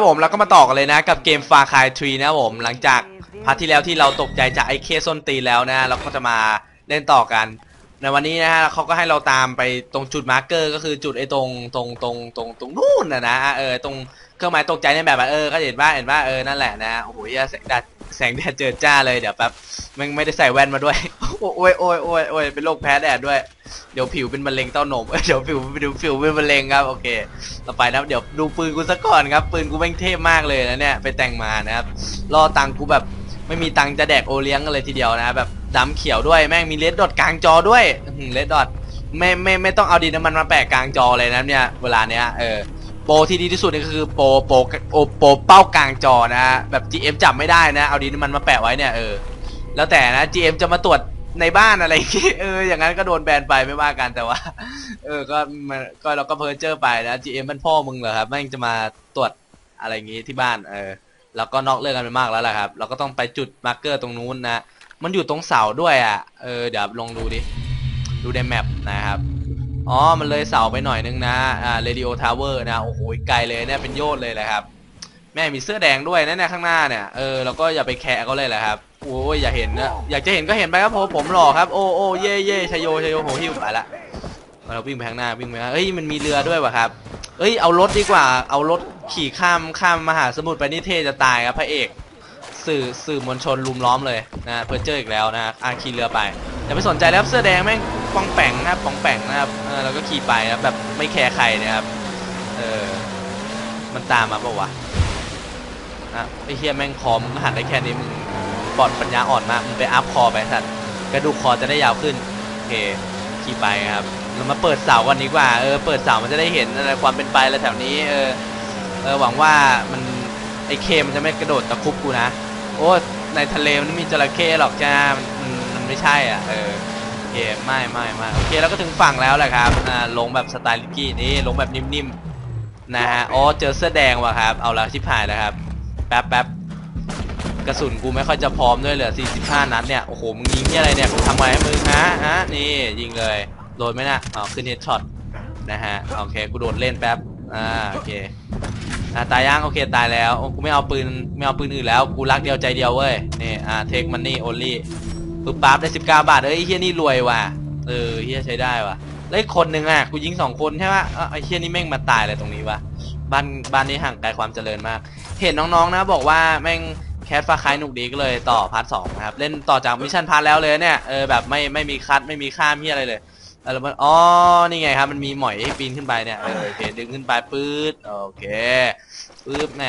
ครับผมเราก็มาต่อกันเลยนะกับเกม Far Cry 3นะครับผมหลังจากพาร์ทที่แล้วที่เราตกใจจากไอ้เคส้นตีนแล้วนะเราก็จะมาเล่นต่อกัน ในวันนี้นะฮะเขาก็ให้เราตามไปตรงจุดมาร์กเกอร์ก็คือจุดไอ้ตรงตรงตรงตรงตรงนู่นนะนะเออตรงเครื่องหมายตกใจในแบบเออก็เห็นว่าเห็นว่าเออนั่นแหละนะโอ้โหเหี้ยแสงดัด แสงแดดเจิดจ้าเลยเดี๋ยวแป๊บมันไม่ได้ใส่แว่นมาด้วย โอ้ยโอ้ยโอ้ยโอ้ยเป็นโรคแพ้แดดด้วย เดี๋ยวผิวเป็นมะเร็งเต้านมเดี๋ยวผิวเดี๋ยวผิวเป็นมะเร็งครับโอเค ต่อไปนะเดี๋ยวดูปืนกูซะก่อนครับปืนกูแม่งเท่มากเลยนะเนี่ยไปแต่งมานะครับล่อตังกูแบบไม่มีตังจะแดกโอเลี้ยงกันเลยทีเดียวนะแบบดำเขียวด้วยแม่งมีเลดดอทกลางจอด้วยเลดดอทไม่ไม่ไม่ต้องเอาดินน้ำมันมาแปะกลางจอเลยนะเนี่ยเวลาเนี้ยเออ ปรที่ดีที่สุดนี่ก็คือโปรโปรโอโปรเป้ากลางจอนะแบบ GM จับไม่ได้นะ เอาดินมันมาแปะไว้เนี่ยเออแล้วแต่นะ GM จะมาตรวจในบ้านอะไรอย่างงี้เอออย่างนั้นก็โดนแบนไปไม่ว่ากันแต่ว่า เออก็มันก็เราก็เพ้อเจอร์ไปนะ GM มันพ่อมึงเหรอครับแม่งจะมาตรวจอะไรอย่างงี้ที่บ้านเออเราก็นอกเรื่องกันไปมากแล้วแหละครับ เราก็ต้องไปจุดมาร์กเกอร์ตรงนู้นนะมันอยู่ตรงเสาด้วยอะเออเดี๋ยวลองดูดิดูในแมปนะครับ อ๋อ มันเลยเสาไปหน่อยนึงนะอ่า Radio Tower นะ โอ้โห ไกลเลยเนี่ยเป็นโยชน์เลยแหละครับ แม่มีเสื้อแดงด้วยนะเนี่ยข้างหน้าเนี่ย เออเราก็อย่าไปแคร์เขาเลยแหละครับ โอ้ยอย่าเห็นนะ อยากจะเห็นก็เห็นไปครับผมผมหล่อครับ โอ้โอ้เย่เย่ชยโยชยโยโหหิวไปละเราวิ่งไปข้างหน้าวิ่งไปเฮ้ยมันมีเรือด้วยวะครับ เอ้ยเอารถดีกว่า เอารถขี่ข้ามข้ามมหาสมุทรไปนี่เท่จะตายครับพระเอก สื่อสื่อมวลชนลุมล้อมเลยนะเพอเจอร์อีกแล้วนะอาขี่เรือไปอย่าไปสนใจแล้วเสื้อแดงแม่ง ปองแปงนะครับปองแปงนะครับเออเราก็ขี่ไปนะแบบไม่แคร์ใครนะครับเออมันตามมาปะวะนะไอ้เฮียแม่งคอมหันได้แค่นี้มึงบอดปัญญาอ่อนมากมึงไปอัพคอไปสัตว์กระดูกคอจะได้ยาวขึ้นโอเคขี่ไปครับเรามาเปิดเสาก่อนดีกว่าเออเปิดเสามันจะได้เห็นอะไรความเป็นไปอะไรแถวนี้เออเออหวังว่ามันไอเคมันจะไม่กระโดดตะคุบกูนะโอ้ในทะเลมันไม่มีจระเข้หรอกจ้ามันมันไม่ใช่อะเออ เคไม่ไม่ไม่โอเคแล้วก็ถึงฝั่งแล้วแหละครับอ่าลงแบบสไตล์ลิกกี้นี่ลงแบบนิ่มๆนะฮะอ๋อเจอเสื้อแดงว่ะครับเอาละชิบหายแล้วครับแป๊บแป๊บกระสุนกูไม่ค่อยจะพร้อมด้วยเหลือ 45 นัดเนี่ยโอ้โหมึงยิงที่อะไรเนี่ยกูทำไมให้มึงฮะฮะนี่ยิงเลยโดนไหมนะอ๋อขึ้นเฮดช็อตนะฮะโอเคกูโดดเล่นแป๊บอ่าโอเคอ่าตายยังโอเคตายแล้วกูไม่เอาปืนไม่เอาปืนอื่นแล้วกูรักเดียวใจเดียวเว้ยนี่อ่าเทคมันนี่โอลี่ ปึ๊บปั๊บได้19บาทเอ้ยเฮียนี่รวยว่ะเออเฮียใช้ได้ว่ะแล้วอีกคนหนึ่งอะกูยิงสองคนใช่ปะอะไอ้เฮียนี่แม่งมาตายอะไรตรงนี้วะบ้านบ้านนี้ห่างไกลความเจริญมาก เห็นน้องๆนะบอกว่าแม่งแคสฟ้าคายหนุกดีก็เลยต่อพาร์ทสองนะครับเล่นต่อจากมิชชั่นพาร์ทแล้วเลยเนี่ยเออแบบไม่ไม่มีคัดไม่มีข้ามเฮียอะไรเลยเออแล้วมันอ๋อนี่ไงครับมันมีหมอยให้ปีนขึ้นไปเนี่ยเออโอเคดึงขึ้นไปปื๊ดโอเคปื๊บแหม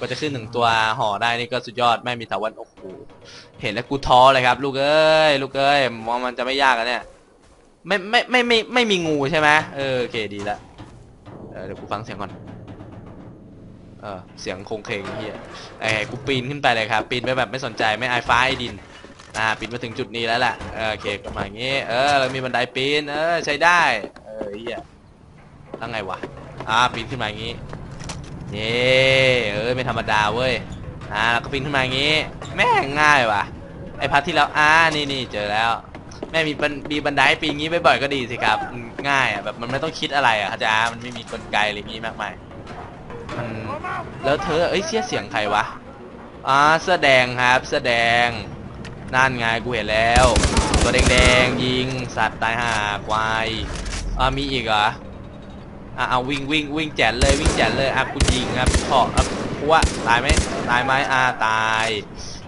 ก็จะขึ้นหนึ่งตัวห่อได้นี่ก็สุดยอดไม่มีตะวันโอ้โห เห็นแล้วกูท้อเลยครับ ลูกเอ้ยลูกเอ้ยมองมันจะไม่ยากอะเนี่ยไม่ไม่ไม่ไม่ไม่มีงูใช่ไหมเออโอเคดีละเออเดี๋ยวกูฟังเสียงก่อนเออเสียงโคงเคงเฮียไอ้กูปีนขึ้นไปเลยครับปีนไปแบบไม่สนใจไม่อายฟ้าไอ้ดินอ่าปีนมาถึงจุดนี้แล้วแหละเออโอเคก็มาอย่างงี้ เออเรามีบันไดปีนเออใช้ได้เออเฮียแล้วไงวะอ่าปีนขึ้นมาอย่างงี้เย่เออไม่ธรรมดาเว้ย อ่าแล้วก็ปีนขึ้นมาอย่างงี้ แม่งง่ายว่ะ ไอพัทที่แล้วอ่านี่นี่เจอแล้ว แม่มีบันมีบันไดปีนงี้บ่อยๆก็ดีสิครับอืมง่ายอะแบบมันไม่ต้องคิดอะไรอะเข้ามันไม่มีกลไกอะไรงี้มากมายมันแล้วเธอเอ้ยเสียเสียงใครวะอ่าเสื้อแดงครับเสื้อแดงนั่นไงกูเห็นแล้ว ตัวแดงๆยิงสัตว์ตายห่าควายอ่ามีอีกเหรออ่าเอาวิ่งวิ่งวิ่งแจนเลยวิ่งแจนเลยอะกูยิงครับขออะกูว่าตายไหม ตายไหมอ่าตาย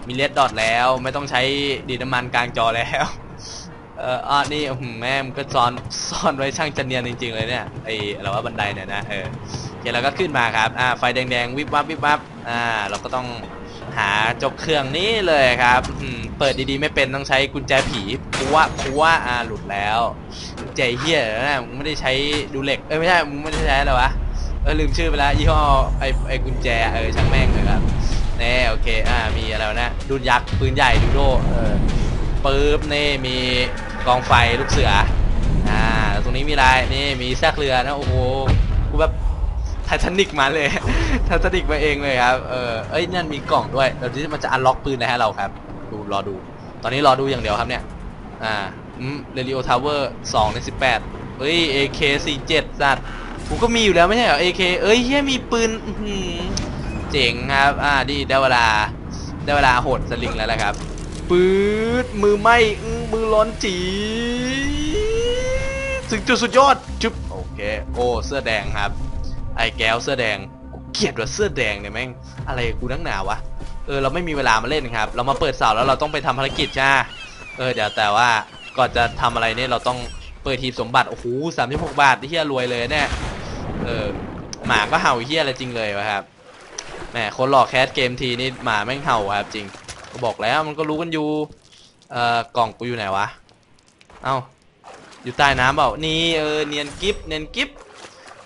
มีเลดดอทแล้วไม่ต้องใช้ดีน้ำมันกลางจอแล้ว เอออะนี่แม่มก็ซ่อนซ่อนไว้ช่างจะเนียนจริง ๆ เลยเนี่ยไออะไรว่าบันไดเนี่ยนะเออโอเคเราก็ขึ้นมาครับอ่าไฟแดงๆวิบวับวิบวับอ่าเราก็ต้องหาจบเครื่องนี้เลยครับเปิดดีๆไม่เป็นต้องใช้กุญแจผีพัวพัวอ่าหลุดแล้วกุญแจเฮียนะมึงไม่ได้ใช้ดูเหล็กเอ้ยไม่ใช่มึงไม่ได้ใช้อะไรวะเออลืมชื่อไปแล้วยี่ห้อไอไอกุญแจเออช่างแม่งเลยครับ แน่โอเคอ่ามีอะไรวะนะดุนยักษ์ปืนใหญ่ดูโดเออปึ๊บนี่มีกองไฟลูกเสืออ่าตรงนี้มีอะไรนี่มีซากเรือนะโอ้โหกูแบบไททานิกมาเลยไททานิกมาเองเลยครับเออเอ้ยนั่นมีกล่องด้วยเดี๋ยวนี้มันจะอันล็อกปืนนะฮะเราครับดูรอดู ตอนนี้รอดูอย่างเดียวครับเนี่ยอ่าอืมเรดิโอทาวเวอร์สองในสิบแปดเฮ้ย AK สี่เจ็ดสัตว์กูก็มีอยู่แล้วไม่ใช่เหรอ AK เอ้ยเฮียมีปืนอื เจ๋งครับ อ่าดีได้เวลา ได้เวลาโหดสลิงแล้วแหละครับ ปื๊ด มือไหม้มือร้อนจี ถึงจุดสุดยอด จุ๊บ โอเค โอ้ เสื้อแดงครับ ไอ้แก้วเสื้อแดง เกลียดว่าเสื้อแดงเนี่ยแม่ง อะไรกูนักหนาวะ เออ เราไม่มีเวลามาเล่นครับ เรามาเปิดเสาแล้วเราต้องไปทำภารกิจใช่เออ เดี๋ยวแต่ว่า ก่อนจะทำอะไรเนี่ยเราต้องเปิดทีมสมบัติ โอ้โหสามสิบหกบาทที่เฮียรวยเลยเนี่ย เออ หมาก็เห่าเฮียอะไรจริงเลยวะครับ แหมคนหลอกแคสเกมทีนี่หมาแม่งเห่าครับจริง ก็บอกแล้วมันก็รู้กันอยู่เอ่อกล่องกูอยู่ไหนวะ เอ้าอยู่ใต้น้ำเปล่านี่เออเนียนกิฟเนียนกิฟ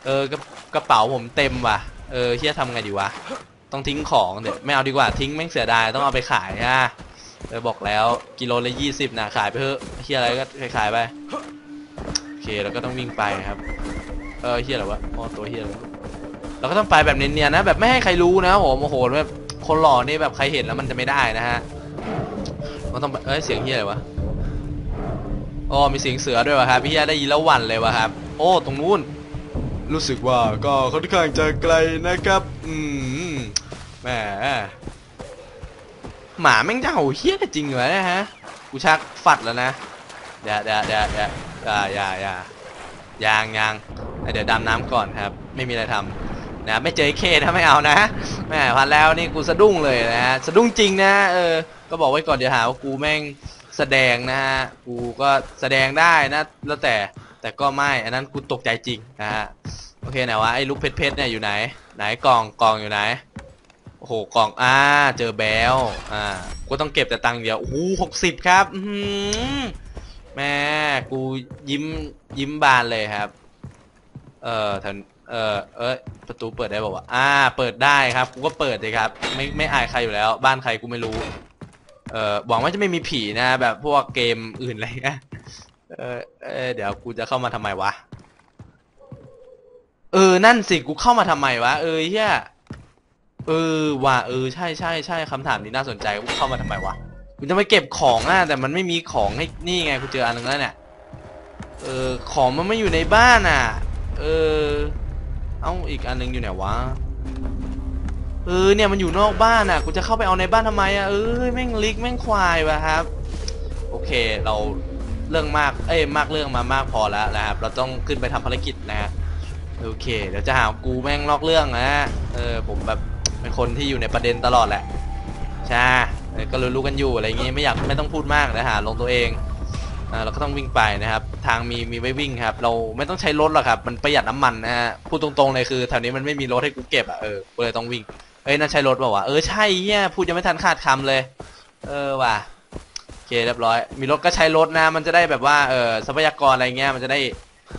เออกระกระเป๋าผมเต็มว่ะเออเฮียทำไงดีวะต้องทิ้งของเดี๋ยวไม่เอาดีกว่าทิ้งแม่งเสียดายต้องเอาไปขายฮะเออบอกแล้วกิโลละยี่สิบนะขายไปเถอะเฮียอะไรก็ขายไปโอเคเราก็ต้องวิ่งไปครับเออเฮียอะไรวะอ๋อตัวเฮียอะไร เราก็ต้องไปแบบเนียนๆนะ แบบไม่ให้ใครรู้นะโหโอ้โหแบบคนหล่อนี่แบบใครเห็นแล้วมันจะไม่ได้นะฮะมันต้องเอ้ยเสียงเฮียอะไรวะอ๋อมีเสียงเสือด้วยวะครับพี่เฮียได้ยินแล้วหวั่นเลยวะครับ โอ้ตรงนู้นรู้สึกว่าก็ค่อนข้างจะไกลนะครับ อืมแหมหมาแม่งจะเห่าเฮี้ยกจริงเหรอนะฮะ กูชักฝัดแล้วนะเดี๋ยวเดี๋ยวเดี๋ยวเดี๋ยวอย่าอย่าอย่ายางยางเดี๋ยวดำน้ำก่อนครับ ไม่มีอะไรทำ นะไม่เจอเคนะไม่เอานะแหมพันแล้วนี่กูสะดุ้งเลยนะฮะสะดุ้งจริงนะเออก็บอกไว้ก่อนเดี๋ยวหาว่ากูแม่งแสดงนะฮะกูก็แสดงได้นะแล้วแต่แต่ก็ไม่อันนั้นกูตกใจจริงนะฮะโอเคไหนวะไอ้ลูกเพชรเพชรเนี่ยอยู่ไหน ไหนกล่องกล่องอยู่ไหนโอ้โหกล่องอ่าเจอแบลอ่ากูต้องเก็บแต่ตังค์เดียวโอ้โหหกสิบครับอือหือแม่กูยิ้มยิ้มบานเลยครับ เออแถว เออเอ้ยประตูเปิดได้บอกว่าวะอ่า เปิดได้ครับกูก็เปิดเลยครับ ไม่ไม่อายใครอยู่แล้ว บ้านใครกูไม่รู้ เออหวังว่าจะไม่มีผีนะ แบบพวกเกมอื่นอะไรเงี้ยเออเออเดี๋ยวกูจะเข้ามาทำไมวะ เออ นั่นสิกูเข้ามาทำไมวะ เออเฮียเออว่ะเออใช่ใช่ใช่คำถามนี้น่าสนใจกูเข้ามาทำไมวะกูจะไปเก็บของอะแต่มันไม่มีของให้นี่ไงกูเจออันนึงแล้วเนี่ยเออของมันไม่อยู่ในบ้านอะ เออ เอ้าอีกอันนึงอยู่ไหนวะเออเนี่ยมันอยู่นอกบ้านอะกูจะเข้าไปเอาในบ้านทำไมอะเออแม่งลิกแม่งควายวะครับ โอเคเราเรื่องมากเอ้ยมากเรื่องมามากพอแล้วนะครับ เราต้องขึ้นไปทำภารกิจนะฮะโอเคเดี๋ยวจะหากูแม่งนอกเรื่องนะเออผมแบบเป็นคนที่อยู่ในประเด็นตลอดแหละใช่ก็รู้ๆกันอยู่อะไรอย่างงี้ไม่อยากไม่ต้องพูดมากนะฮะลงตัวเอง อ่าเราก็ต้องวิ่งไปนะครับ ทางมีมีไว้วิ่งครับ เราไม่ต้องใช้รถหรอกครับ มันประหยัดน้ำมันนะฮะ พูดตรงๆเลยคือแถวนี้มันไม่มีรถให้กูเก็บอะ เออกูเลยต้องวิ่ง เอ้ยนั่นใช้รถเปล่าวะ เออใช่เฮียพูดยังไม่ทันขาดคำเลย เออว่ะโอเคเรียบร้อย มีรถก็ใช้รถนะ มันจะได้แบบว่า เออทรัพยากรอะไรเงี้ย มันจะได้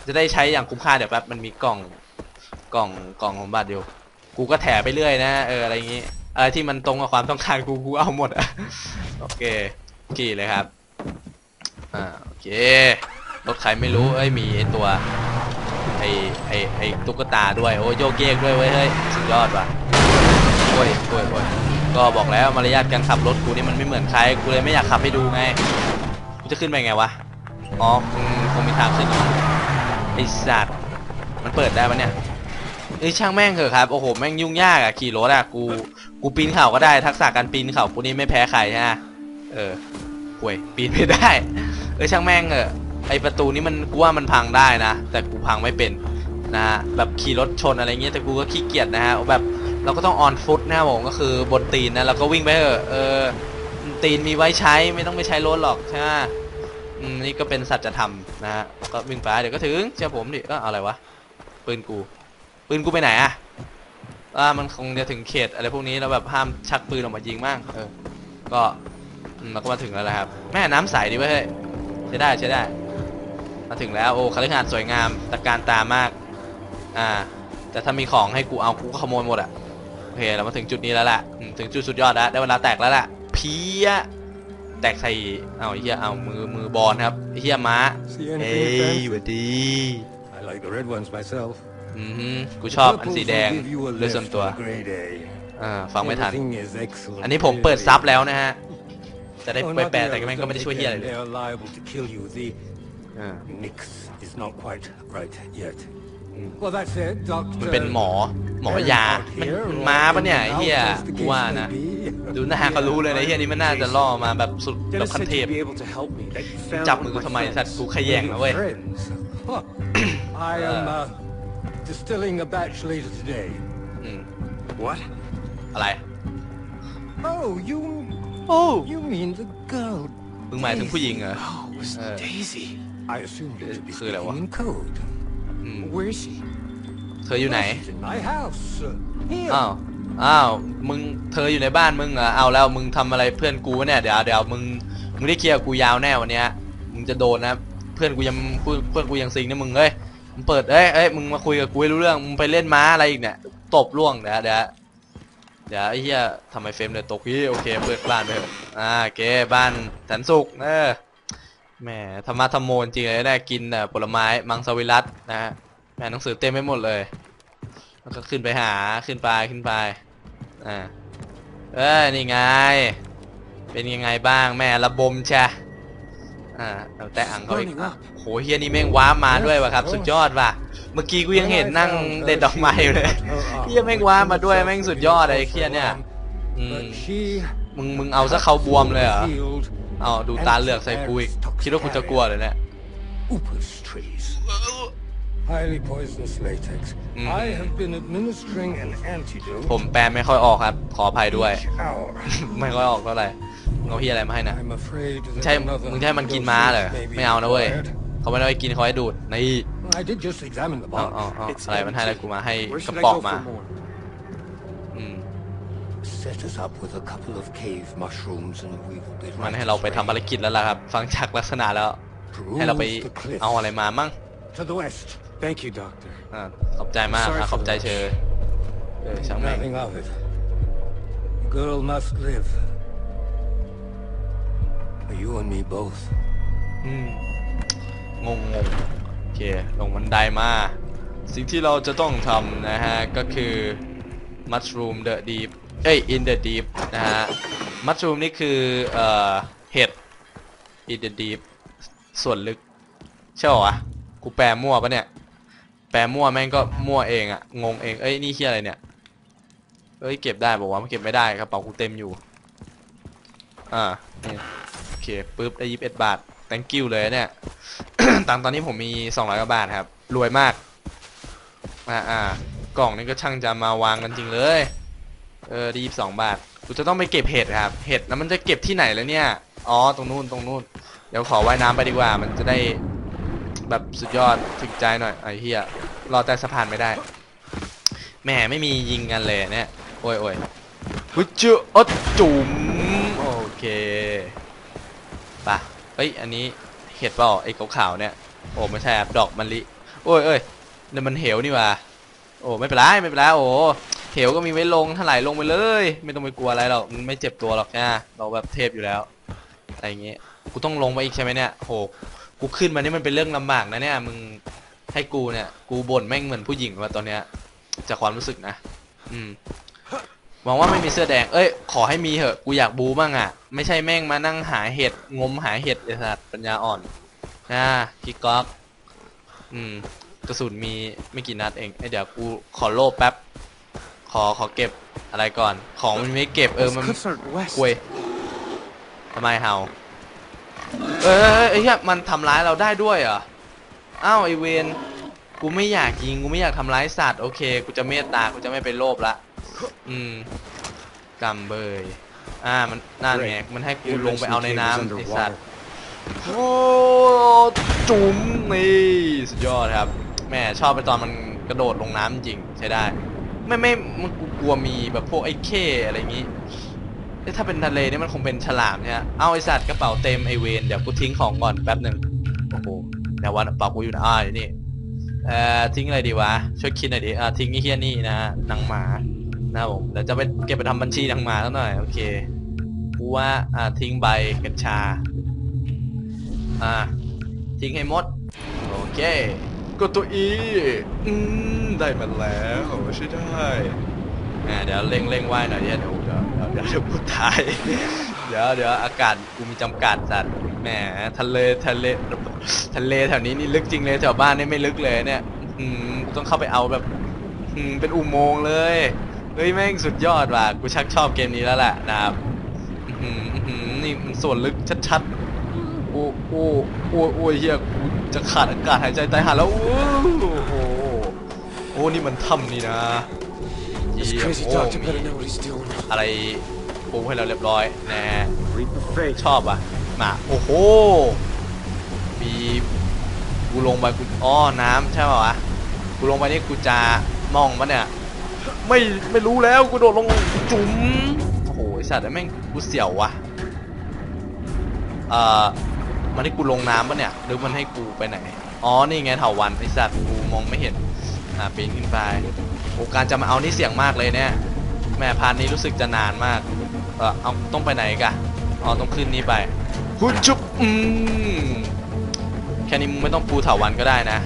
จะได้ใช้อย่างคุ้มค่าเดี๋ยวแป๊บ มันมีกล่อง กล่อง กล่องของบัตรอยู่ กูก็แถไปเรื่อยนะ เอออะไรอย่างงี้ อะไรที่มันตรงกับความต้องการกู กูเอาหมดอะโอเคกี่เลยครับ อ่าโอเครถใครไม่รู้เอ้ยมีไอตัวไอไอไอตุ๊กตาด้วยโอ้โยกเยกด้วยเว้ยเฮ้ยสุดยอดว่ะโอ้ยโอ้ยโอ้ยก็บอกแล้วมารยาทการขับรถกูนี่มันไม่เหมือนใครกูเลยไม่อยากขับให้ดูไงกูจะขึ้นไปไงวะอ๋อคงคงมีทางขึ้นอยู่ไอสัตว์มันเปิดได้ปะเนี่ยเอ้ยช่างแม่งเถอะครับโอ้โหแม่งยุ่งยากอะขี่รถอะกูกูปีนเขาก็ได้ทักษะการปีนเขากูนี่ไม่แพ้ใครใช่ไหมเออห่วยปีนไม่ได้ ออช่างแม่งเออไอประตูนี้มันกูว่ามันพังได้นะ แต่กูพังไม่เป็นนะฮะแบบขี่รถชนอะไรเงี้ยแต่กูก็ขี้เกียจนะฮะแบบเราก็ต้องออนฟุตนะครับผมก็คือบนตีนนะเราก็วิ่งไปเถอเออตีนมีไว้ใช้ไม่ต้องไปใช้รถหรอกใช่ไหมอืมนี่ก็เป็นสัจธรรมนะฮะก็วิ่งไปเดี๋ยวก็ถึงเชื่อผมดิก็อะไรวะปืนกูปืนกูไปไหนอะว่ามันคงจะถึงเขตอะไรพวกนี้แล้วแบบห้ามชักปืนออกมายิงมั่งเออก็เราก็มาถึงแล้วแหละครับ แม่น้ำใสดีเว้ยเฮ้ย ใช้ได้ใช้ได้ มาถึงแล้วโอ้คฤหาสน์สวยงามตะการตามาก อ่า แต่ถ้ามีของให้กูเอากูก็ขโมยหมดอะโอเคเรามาถึงจุดนี้แล้วแหละอืมถึงจุดสุดยอดแล้วได้เวลาแตกแล้วแหละเพี้ยแตกใส่เอาไอ้เฮียเอามือมือบอลครับไอ้เฮียม้า See เฮ้ anything, ย friends? หวัดดี I like the red ones myself. อือฮึกูชอบอันสีแดง Purples will give you a โดยส่วน lift ตัว on a grade A. อ่าฟังไม่ทัน Everything is excellent. อันนี้ผมเปิดซับแล้วนะฮะ จะได้ Oh, ไป not แปล the แต่ก็แม่ง others, ก็ไม่ได้ช่วยเฮียอะไรเลย They're liable to kill you. The อ่า Nix is not quite right yet. อ Well, that's it, Doctor. มันเป็นหมอหมอยา มันมันม้าปะเนี่ยไอ้เฮียกูว่านะ ดูหน้าก็รู้เลยนะไอ้เฮียนี่มันน่าจะล่อมาแบบสุดแบบ Dennis ขั้น said เทพ you'd be able to help me. That you มึง found จับ one มือ of กู my ทำไม friends. สัตว์กูขยงนะเว้ย Friends. Huh. I am uh, distilling a batch later today. อืม What? อะไร Oh, you โอ้ you mean the girl? มึงหมายถึงผู้หญิงเหรอ Oh, it was Uh, Daisy. I assumed you to be คืออะไรวะ? speaking in code. อืม Where is she? เธออยู่ไหน She's in my house. Uh, here. อ้าว อ้าว มึง เธออยู่ในบ้านมึงเหรอเอาแล้ว มึงทำอะไรเพื่อนกูวะเนี่ย เดี๋ยวเดี๋ยวมึง มึงได้เคลียร์กูยาวแน่วันเนี้ย มึงจะโดนนะ เพื่อนกูยังเพื่อนเพื่อนกูยังซิงนะมึงเอ้ย มึงเปิดเอ้ยเอ้ย มึงมาคุยกับกูให้รู้เรื่อง มึงไปเล่นม้าอะไรอีกเนี่ย ตบล่วงเดี๋ยวเดี๋ยว เดี๋ยวไอ้เหี้ยทำไมเฟรมเนี่ยตกพี่โอเคเปิดบ้านไปเถอะอ่าโอเคบ้านแสนสุขเออแหมธรรมะธรรมโมจริงเลยได้กินแต่ผลไม้มังสวิรัตนะฮะแหมหนังสือเต็มไปหมดเลยแล้วก็ขึ้นไปหาขึ้นไปขึ้นไปอ่าเอ้ยนี่ไง เป็นยังไงบ้างแม่ระบมใช่อ่าเอาแต่อังเขาอีก Burning up โหเฮียนี่แม่งว้าร์ปมาด้วยว่ะครับ สุดยอดว่ะ เมื่อกี้กูยังเห็นนั่งเด็ดดอกไม้อยู่เลยเฮียแม่งว้าร์ปมาด้วยแม่งสุดยอดเลยไอ้เฮียเนี่ยอืม But she มึงมึงเอาซะเขาบวมเลยเหรอ revealed เอาดูตาเหลือกใส่กูอีกคิดว่ากูจะกลัวเลยเนี่ย Upas trees. Highly poisonous latex. Mhm. I have been administering an antidote ผมแปลไม่ค่อยออกครับ ขออภัยด้วย each hour. ไม่ค่อยออกเท่าไหร่มึงเอาเฮียอะไรมาให้นะ I'm afraid มึง that ใช่ another มึงใช่มันกินม้าเหรอ dosage may be ไม่เอานะเว้ย required. เขาไม่ได้ให้กินเขาให้ดูดนี่ I did just examine the อ๋อ box. อ๋ออ๋อ It's อะไรมันให้อะไรกูมาให้ Where กระ should I ป๋อง go มา for more? อืม Set us up with a couple of cave mushrooms and we will be มัน right ให้เราไป away. ทำภารกิจแล้วล่ะครับ ฟังจากลักษณะแล้ว Peruse ให้เราไป the cliffs เอาอะไรมามั่ง to the west. Thank you, Doctor. อ่าขอบใจมาก Sorry อะ for ขอบใจ the เชยเออช่างแม่ง Nothing of it. The girl must live. For you and me both. อืม งงงโอเคลงบันไดมา สิ่งที่เราจะต้องทำนะฮะ ก็คือ mushroom the deep เอ้ย in the deep นะฮะ mushroom นี่คือเอ่อเห็ด in the deep ส่วนลึกใช่ป่าวะกูแปลมั่วปะเนี่ย แปลมั่วแม่งก็มั่วเองอะงงเอง เอ้ยนี่เฮียอะไรเนี่ย เอ้ยเก็บได้บอกว่ามันเก็บไม่ได้กระเป๋ากูเต็มอยู่ อ่าโอเคปุ๊บได้ยี่สิบเอ็ดบาท thank you เลยเนี่ย ตังค์ตอนนี้ผมมีสองร้อยกว่าบาทครับ รวยมาก อ่าอ่ากล่องนี้ก็ช่างจะมาวางกันจริงเลย เออได้ยี่สิบสองบาทกูจะต้องไปเก็บเห็ดครับ เห็ดแล้วมันจะเก็บที่ไหนแล้วเนี่ย อ๋อ ตรงนู้น ตรงนู้น เดี๋ยวขอว่ายน้ำไปดีกว่า มันจะได้แบบสุดยอดถึงใจหน่อย ไอ้เหี้ย รอแต่สะพานไม่ได้ แหมไม่มียิงกันเลยเนี่ย โอ้ยโอ้ยฮึจืออดจุ๋มโอเคปะเฮ้ย อันนี้เห็ดเปล่าไอ้ขาวๆเนี่ย โอ้ไม่ใช่ดอกมะลิ โอ้ยเอ้ยนี่มันเหวนี่ว่าโอ้ไม่เป็นไรไม่เป็นไรโอ้เหวก็มีไว้ลงถลายลงไปเลย ไม่ต้องไปกลัวอะไรหรอกมันไม่เจ็บตัวหรอกนะเราแบบเทพอยู่แล้ว อะไรอย่างเงี้ยกูต้องลงมาอีกใช่ไหมเนี่ยโหกูขึ้นมานี่มันเป็นเรื่องลำบากนะเนี่ยมึงให้กูเนี่ย กูบ่นแม่งเหมือนผู้หญิงว่าตอนเนี้ยจากความรู้สึกนะ อืมหวังว่าไม่มีเสื้อแดง เอ้ย ขอให้มีเหอะ กูอยากบูบ้างอะ ไม่ใช่แม่งมานั่งหาเห็ดงมหาเห็ดไอ้สัตว์ปัญญาอ่อนนะคิกก๊อกอืม กระสุนมีไม่กี่นัดเองเอ้ยเดี๋ยวกูขอโลบแป๊บ ขอขอเก็บอะไรก่อน ของมันไม่เก็บเออมัน west. คุยทำไมเฮาเอ้ยเอ้ยเอ้ยไอ้เหี้ยมันทำร้ายเราได้ด้วยเหรอ อ้าวไอเวนกูไม่อยากยิง กูไม่อยากทำร้ายสัตว์ โอเค กูจะเมตตา กูจะไม่ไปโลภละ อืมกำเบย อ่ามันนั่นไงมันให้กูลงไปเอาในน้ำไอสัตว์โอ้จุ๋มนี่สุดยอดครับแม่ชอบไปตอนมันกระโดดลงน้ำจริงใช้ได้ ไม่ไม่มันกูกลัวมีแบบพวกไอ้เข้อะไรอย่างงี้ถ้าเป็นทะเลนี่มันคงเป็นฉลามเนี่ยเอาไอสัตว์กระเป๋าเต็มไอเวนเดี๋ยวกูทิ้งของก่อนแป๊บหนึ่งโอ้โหเดี๋ยววันกระเป๋ากูอยู่นะอ่าอยู่นี่เอ่อทิ้งอะไรดีวะช่วยคิดหน่อยดิอ่าทิ้งไอ้เฮียนี่นะฮะหนังหมา นะครับผมเดี๋ยวจะไปเก็บไปทำบัญชีหนังหมาแล้วหน่อยโอเคกูว่าอ่าทิ้งใบกัญชา อ่า ทิ้งให้หมด โอเคกดตัว E อืมได้มาแล้วใช่ได้อ่าเดี๋ยวเร่งเร่งว่ายหน่อยเดี๋ยวเดี๋ยวเดี๋ยวเดี๋ยวเดี๋ยวเดี๋ยวกูตาย เดี๋ยวเดี๋ยวอากาศกูมีจำกัดสัตว์แหมทะเลทะเลทะเลแถวนี้นี่ลึกจริงเลยแถวบ้านนี่ไม่ลึกเลยเนี่ย อืมกูต้องเข้าไปเอาแบบ อืมเป็นอุโมงค์เลย เฮ้ยแม่งสุดยอดว่ะกูชักชอบเกมนี้แล้วแหละนะครับอื้อหืออื้อหือนี่มันส่วนลึกชัดๆโอ้โอ้โอ้โอ้ยเฮียกูจะขาดอากาศหายใจตายหาแล้วโอ้โหโอ้นี่มันถ้ำนี่นะ This เยี่ยม crazy โอ้ doctor มี better know what he's doing. อะไรปูให้เราเรียบร้อยนะฮะ Leap of faith. ชอบอะมาโอ้โหมีกูลงไปกูอ้อน้ำใช่ป่าวะกูลงไปนี่กูจะมองมันเนี่ย ไม่ไม่รู้แล้วกูโดดลงจุ๋มโอ้โหไอสัตว์แม่งกูเสียววะเอ่อมันให้กูลงน้ำปะเนี่ยหรือมันให้กูไปไหนอ๋อนี่ไงเถาวันไอสัตว์กูมองไม่เห็นอ่าปีนขึ้นไปโอการจะมาเอานี่เสี่ยงมากเลยเนี่ยแม่พานนี้รู้สึกจะนานมากเออเอาต้องไปไหนกะอ๋อต้องขึ้นนี้ไปหุดชุบอืมแค่นี้มึงไม่ต้องปูเถาวันก็ได้นะ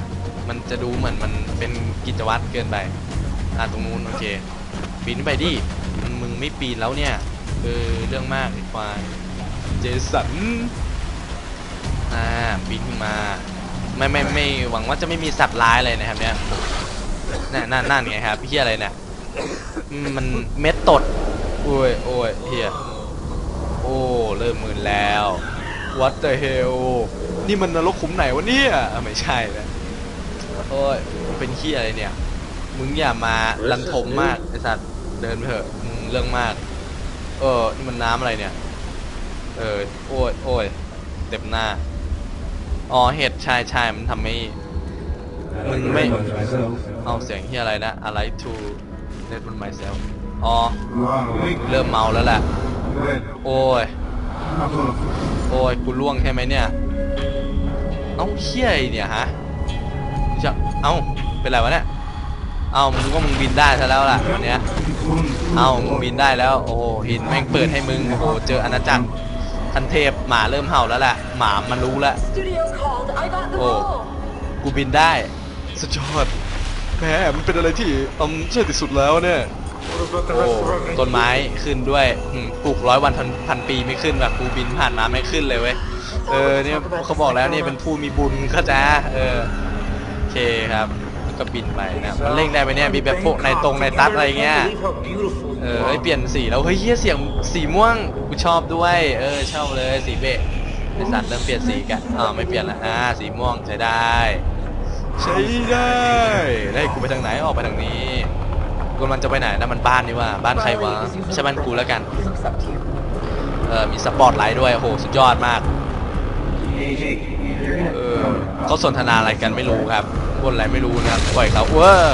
มันจะดูเหมือนมันเป็นกิจวัตรเกินไป อ่าตรงนู้นโอเคปีนขึ้นไปดิมึงไม่ปีนแล้วเนี่ยเออเรื่องมากไอ้ควายเจสันอ่าปีนขึ้นมาไม่ไม่ไม่หวังว่าจะไม่มีสัตว์ร้ายอะไรนะครับเนี่ยนั่นนั่นนั่นไงครับพี่อะไรเนี่ยอืมมันเม็ดตดโอ้ยโอ้ยเฮียโอ้เริ่มมึนแล้ว What the hell นี่มันนรกขุมไหนวะเนี่ยอะไม่ใช่นะโอ้ยเป็นเฮียอะไรเนี่ย มึงอย่ามาลันทมมากไอสัตว์เดินไปเถอะมึงเรื่องมาก เออนี่มันน้ำอะไรเนี่ย เออโอ้ยโอ้ยเต็มหน้าอ๋อเห็ดช่ใช่มันทำให้มึงไม่ เอาเสียงเฮียอะไรนะ I like to let on myself อ๋อ เริ่มเมาแล้วแหละ โอ้ย โอ้ยกูล่วงใช่ไหมเนี่ย เอ้าเฮียเนี่ยฮะจะเอ้า เป็นไรวะเนี่ย เอ้ามึงก็มึงบินได้ซะแล้วล่ะวันเนี้ยเอ้ามึงบินได้แล้ว โอ้โหหินแม่งเปิดให้มึงโอ้โหเจออาณาจักรทันเทพหมาเริ่มเห่าแล้วแหละหมามันรู้แล้ว Studios called. I got them Oh. all. กูบินได้สุดยอดแหมมันเป็นอะไรที่อืมเชื่อที่สุดแล้วเนี่ยโอ้ต้นไม้ขึ้นด้วยอืมปลูกร้อยวันพันพันปีไม่ขึ้นแบบกูบินผ่านมาไม่ขึ้นเลยเว้ยเออเนี่ยเขาบอกแล้วเนี่ยเป็นผู้มีบุญก็จะเออโอเคครับแล้ว ก็บินไปนะมันเร่งได้ไหมเนี่ยมีแบบพวกในตรงในตัดอะไรเงี้ยเออเฮ้ยเปลี่ยนสีแล้วเฮ้ยเฮียเสียงสีม่วงกูชอบด้วยเออชอบเลยสีเบะไอสัตว์เริ่มเปลี่ยนสีกันอ่าไม่เปลี่ยนละอ่าสีม่วงใช้ได้ใช้ได้ได้วให้กูไปทางไหนออกไปทางนี้กูมันจะไปไหนนะมันบ้านนี่ว่าบ้านใครวะไม่ใช่บ้านกูแล้วกันเออมีสปอตไลท์ด้วยโอ้โหสุดยอดมากเออเขาสนทนาอะไรกันไม่รู้ครับ บนอะไรไม่รู้นะครับปล่อยเขาเว้อ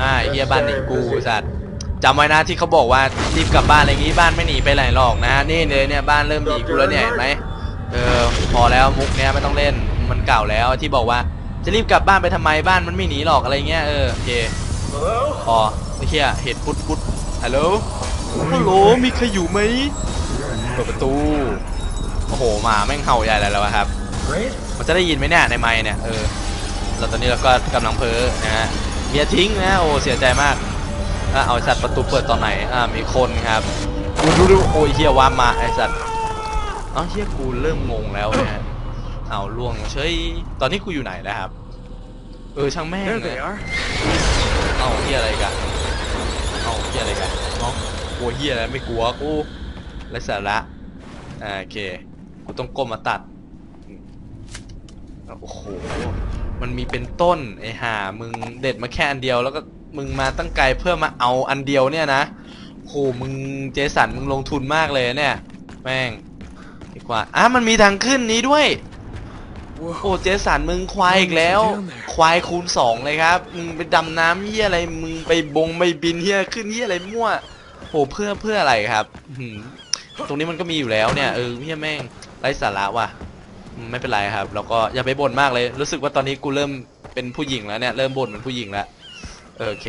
อ่าไอ้เฮียบ้านหนีกูสัตว์จำไว้นะที่เขาบอกว่ารีบกลับบ้านอะไรอย่างงี้บ้านไม่หนีไปไหนหรอกนะนี่เลยเนี่ยบ้านเริ่มหนีกูแล้วเนี่ยเห็นไหมเออพอแล้วมุกเนี้ยไม่ต้องเล่นมันเก่าแล้วที่บอกว่าจะรีบกลับบ้านไปทำไมบ้านมันไม่หนีหรอกอะไรเงี้ยเออโอเคพอไอ้เฮียเห็ดพุดพุดฮัลโหลฮัลโหลมีใครอยู่ไหมเปิดประตูโอ้โหหมาแม่งเห่าใหญ่เลยแล้วอะครับมันจะได้ยินไหมเนี่ยในไมค์เนี่ยเออ เราตอนนี้เราก็กำลังเพ้อนะฮะเมียทิ้งนะโอ้เสียใจมากอะเอาไอ้สัตว์ประตูเปิดตอนไหนอ่ามีคนครับดูดูดูโอ้ยเฮียวามมาไอสัตว์เอ้าเฮียกูเริ่มงงแล้วนะฮะเอาล่วงเฉยตอนนี้กูอยู่ไหนแล้วครับ เออช่างแม่ง There เลย they are. เอาเฮียอะไรกันเอาเฮียอะไรกันเนาะกลัวเฮียอะไรไม่กลัวกูไรสาระอ่าโอเคกูต้องก้มมาตัดโอ้โห มันมีเป็นต้นไอ้ห่ามึงเด็ดมาแค่อันเดียว แล้วก็มึงมาตั้งไกลเพื่อมาเอาอันเดียวเนี่ยนะโหมึงเจสันมึงลงทุนมากเลยเนี่ย แม่งดีกว่าอะมันมีทางขึ้นนี้ด้วยโอ้เจสันมึงควายอีกแล้ว ควายคูณสองเลยครับมึงไปดำน้ำเฮียอะไรมึงไปบงไปบินเฮียขึ้นเฮียอะไรมั่วโหเพื่อเพื่ออะไรครับตรงนี้มันก็มีอยู่แล้วเนี่ยเออเฮียแม่งไร้สาระว่ะ ไม่เป็นไรครับ แล้วก็อย่าไปบ่นมากเลย รู้สึกว่าตอนนี้กูเริ่มเป็นผู้หญิงแล้วเนี่ย เริ่มบ่นเป็นผู้หญิงแล้ว โอเค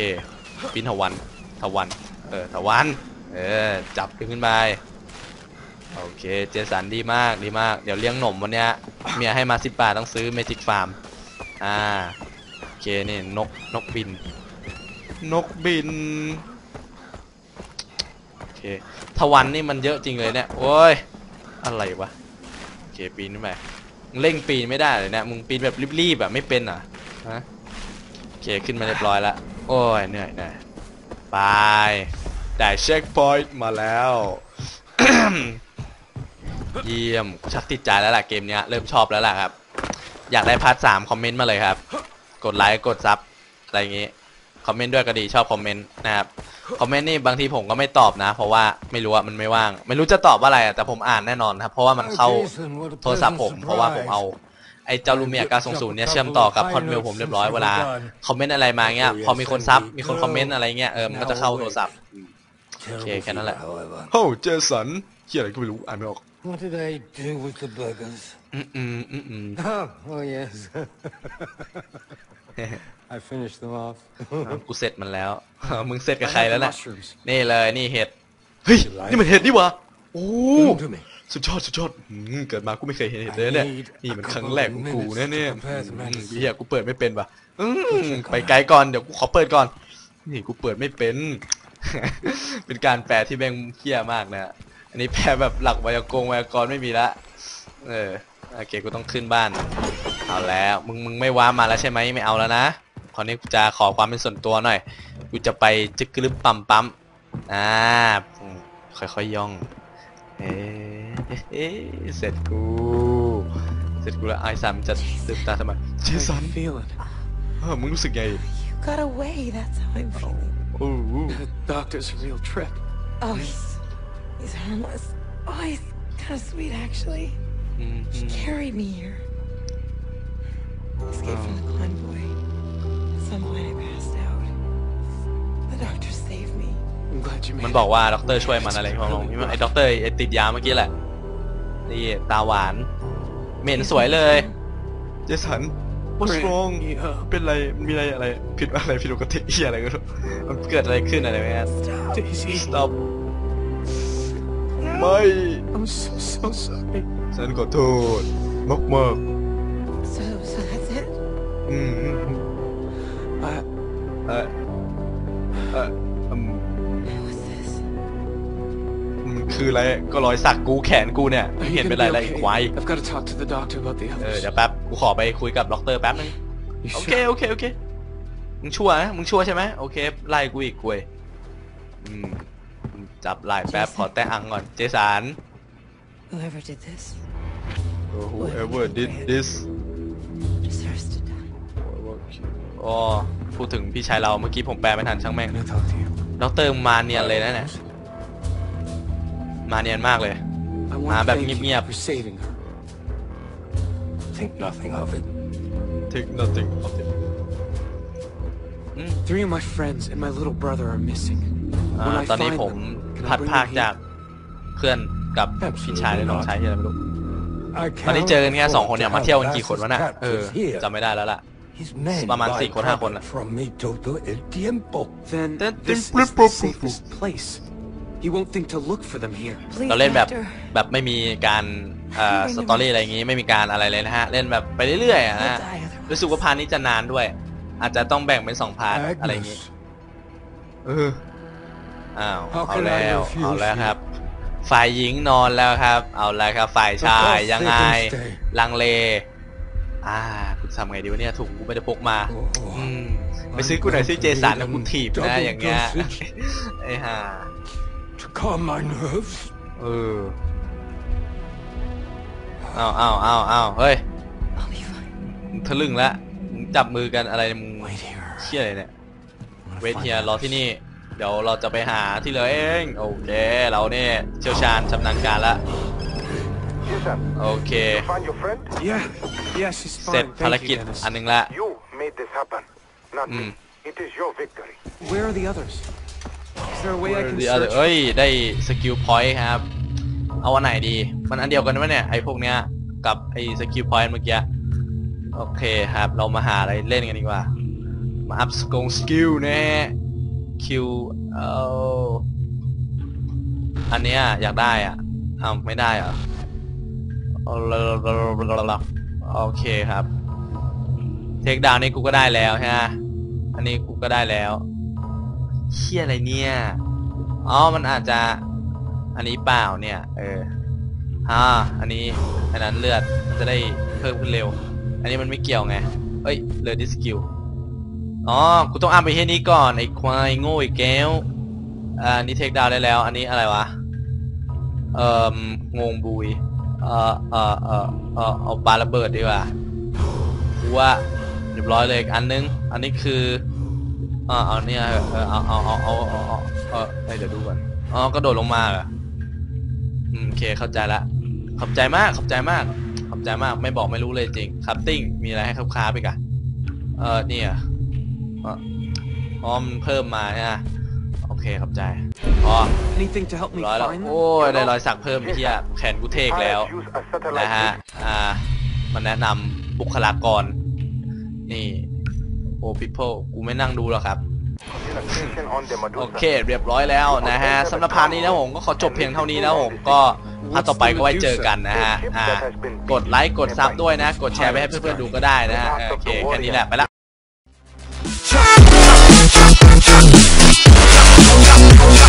ปินทวันทวัน เออทวัน เออ จับขึ้นไป โอเค เจสันดีมาก ดีมาก เดี๋ยวเลี้ยงหนมวันเนี้ย เมียให้มาสิบบาทต้องซื้อเมจิกฟาร์ม อ่า โอเค นี่นก นกบิน นกบิน โอเคทวันนี่มันเยอะจริงเลยเนี่ย โอ้ย อะไรวะ โอเค ปีนขึ้นไป เร่งปีนไม่ได้เลยเนะมึงปีนแบบรีบๆแบบไม่เป็นอะฮะโอเคขึ้นมาเรียบร้อยล้วโอ้ยเหนื่อยเหนื่อยไปได้เช็คพอยต์มาแล้ว เยี่ยมชักติดใจแล้วล่ะเกมเนี้ยเริ่มชอบแล้วล่ะครับ อยากได้พาร์ทสามคอมเมนต์มาเลยครับ กดไลค์กดซับอะไรอย่างงี้ คอมเมนต์ด้วยก็ดีชอบคอมเมนต์นะครับ คอมเมนต์นี่บางทีผมก็ไม่ตอบนะ เพราะว่าไม่รู้ว่ามันไม่ว่าง ไม่รู้จะตอบว่าอะไรอะแต่ผมอ่านแน่นอนครับ เพราะว่ามันเข้า Jason, what a โทรศัพท์ผม pleasant เพราะว่าผมเอา surprise. ไอ้เจ้าลูเมีย920เนี่ยเชื่อมต่อกับฮอตเมลผมเรียบร้อยเวลาคอมเมนต์อะไรมาเงี้ยพอมีคนซับมีคนคอมเมนต์อะไรเงี้ยเออมันก็จะเข้าโทรศัพท์ Terrible can I let- fever, however. โอ้เจสันเฮียอะไรก็ไม่รู้อ่านไม่ออก What did I do with the burgers? อืมอืมอืมอืม Oh, oh yes. I finished them off. กูเสร็จมันแล้ว มึงเสร็จกับใครแล้ว I น่ะ have the mushrooms. นี่เลยนี่เห็ด เฮ้ย นี่มันเห็ดนี่หวะโอ้ Come to me. สุดยอดสุดยอดอืมเกิดมากูไม่เคยเห็นเห็ดเลยเนี่ย I need นี่มัน a ครั้ง couple แรกของกู minutes แน่เนี่ย to compare the อืม medicine. เฮียกูเปิดไม่เป็นว่ะอืมไปไกลก่อนเดี๋ยวกูขอเปิดก่อน นี่กูเปิดไม่เป็น เป็นการแปลที่แม่งเฮี้ยมากนะ อันนี้แปลแบบหลักไวยากรณ์ไวยากรณ์ไม่มีละ เออโอเคกูต้องขึ้นบ้าน เอาแล้ว มึงมึงไม่ว้ามาแล้วใช่ไหมไม่เอาแล้วนะ คราวนี้กูจะขอความเป็นส่วนตัวหน่อย กูจะไปจึกกรึบปั๊มปั๊มอ่าอืมค่อยๆย่องเอ๊ะเอ๊ะเสร็จกู เสร็จกูแล้วไอ้สามจะลืมตาทำไมเจสัน I feel it. เออมึงรู้สึกไง You got away. That's how I'm feeling. โอ้โห The doctor's a real trip. Oh, he's he's harmless. Oh, he's kind of sweet actually. อืมอื He ม carried me here. Escaped from the convoy. At some point, I passed out. The doctor saved me. I'm glad you มัน made บ it. อกว่าด็อกเตอร์ช่วยมันอะไรของลงไอ้ด็อกเตอร์ไอ้ติดยาเมื่อกี้แหละ นี่ตาหวานเหม็นสวยเลย เจสัน what's Bring wrong me up. เป็นไร มีอะไรอะไร ผิดอะไรผิดปกติเหียอะไรก็ไม่รู้มันเกิดอะไรขึ้นอะไรไหม Daisy. stop ไม่ I'm so, so sorry. ฉันขอโทษมากมาก So, so that's it. ๆอืม อืมอืม I, เออเอออืม What's this? มันคืออะไรก็รอยสักกูแขนกูเนี่ย are เห็ you นเป็น gonna ไร be อะไรอีก okay? ควาย I've got to talk to the doctor about the เออ others. เดี๋ยวแป๊บ กูขอไปคุยกับด็อกเตอร์แป๊บนึง You โอ sure? เค โอเค โอเค มึงชั่วนะ มึงชั่วใช่ไหมโอเค ไล่กูอีกกวยอืมจับไล่แป๊บ ขอแต่อังก่อน เจสัน Whoever did this whoever did this deserves to die. อ๋อพูดถึงพี่ชายเราเมื่อกี้ผมแปลไม่ทันช่างแม่ง I'm gonna talk to you. ด็อกเตอร์มาเนียนเลยนะเนี่ยมาเนียนมากเลย I Ah, want to but thank ngip you ngip. for saving her. Think nothing of it. take nothing of it Three of my friends and my little brother are missing. อ่า When I ตอนนี้ find ผม them, can พั I ด bring ภาค them จาก here? เพื่อนกับพี่ชายและน้องชายที่อะไรไม่รู้ I ตอนนี้เจอกันแค่ cannot สองคนเนี่ยมาเที่ยวกัน afford กี่ to คนวะน่ะ have เออ captives here. จำไม่ได้แล้วล่ะ His men ประมาณ buy สี่คนห้าคนน่ะ product from me todo el tiempo. Then Then this think- is the safest place. He won't think to look for them here. Please, เราเล่นแบบ doctor. แบบไม่มีการเอ่อสตอรี่อะไรอย่างงี้ไม่มีการอะไรเลยนะฮะ เล่นแบบไปเรื่อยๆอะ I'll นะ die otherwise. รู้สึกว่าพาร์ทนี้จะนานด้วย อาจจะต้องแบ่งเป็นสองพาร์ทอะไรอย่างงี้ Agnes, เอออ้าว How เอา can I แล้ว refuse เอาแล้ว you? ครับ ฝ่ายหญิงนอนแล้วครับ เอาแล้วครับ ฝ่ายชาย Of course ยังไง they can stay. ลังเล อ่าคุณทำไงดีวะเนี่ยถุงกูไม่ได้พกมาโอ้โหอืมไปซื้อกูหน่อยสิเจสันนะกูถีบนะ Double อย่างเงี้ย dosage ไอ้ห่า to calm my nerves. เอออ้าวอ้าวอ้าวอ้าวเฮ้ย I'll be fine. มึงทะลึ่งแล้วมึงจับมือกันอะไรเนี่ยมึง Wait here. เชี่ยอะไรเนี่ย I'm gonna เวท find เฮีย out รอที่นี่ เดี๋ยวเราจะไปหาที่เหลือเอง โอเค เราเนี่ยเชี่ยวชาญชำนาญการละ Jason, โอเค find your friend? Yeah, yeah, she's เสร็จ fine. ภาร Thank กิจ you, Dennis. อันหนึงละ You made this happen, not Mm. me. It is your victory. Where are the others? Is there a way I can เดี๋ยว search? เอ้ย ได้สกิลพอยต์ครับ เอาอันไหนดี มันอันเดียวกันไหมเนี่ย ไอ้พวกเนี้ย กับไอ้สกิลพอยต์เมื่อกี้ โอเคครับ เรามาหาอะไรเล่นกันดีกว่า มาอัพสกงสกิลนะฮะคิวเอาอันเนี้ยอยากได้อะ เอาไม่ได้เหรอเอา โอเคครับ เทคดาวนี่กูก็ได้แล้วฮะ อันนี้กูก็ได้แล้วเชี่ยอะไรเนี่ย อ๋อ มันอาจจะ อันนี้เปล่าเนี่ย เอออ่าอันนี้ อันนั้นเลือด มันจะได้เพิ่มขึ้นเร็ว อันนี้มันไม่เกี่ยวไง เอ้ย เลือดดิสกิล อ๋อ กูต้องอ่านไปที่นี้ก่อน ไอ้ควายโง่ไอ้แก้วอ่านี่เทคดาวได้แล้ว อันนี้อะไรวะ เอ่อ งงบุย เออเออเออเออเอาปลาระเบิดดีกว่ากูว่าเรียบร้อยเลยอีกอันนึง อันนี้คือเอ่าเอาเนี่ยเออเอาเอาเอาเอาเอาเอาเออเอ้ยเดี๋ยวดูก่อนอ๋อกระโดดลงมาเหรออืมโอเคเข้าใจละขอบใจมากขอบใจมาก ขอบใจมากไม่บอกไม่รู้เลยจริงคัพติ้งมีอะไรให้ครับค้าไปกะเออเนี่ยอ๋ออ๋อมันเพิ่มมาใช่ไหม โอเคขับใจพอร้อยแล้วโอ้ยได้รอยสักเพิ่มเทียแขนกูเทกแล้วนะฮะอ่า มันแนะนำบุคลากร นี่ โอ้พิพลกูไม่นั่งดูหรอกครับโอเค เรียบร้อยแล้วนะฮะสำหรับพาร์ทนี้นะผมก็ขอจบเพียงเท่านี้นะผมก็พาร์ทต่อไปก็ไว้เจอกันนะฮะอ่ากดไลค์กดซับด้วยนะ กดแชร์ไปให้เพื่อนๆดูก็ได้นะฮะโอเคแค่นี้แหละไปละ Yeah, yeah.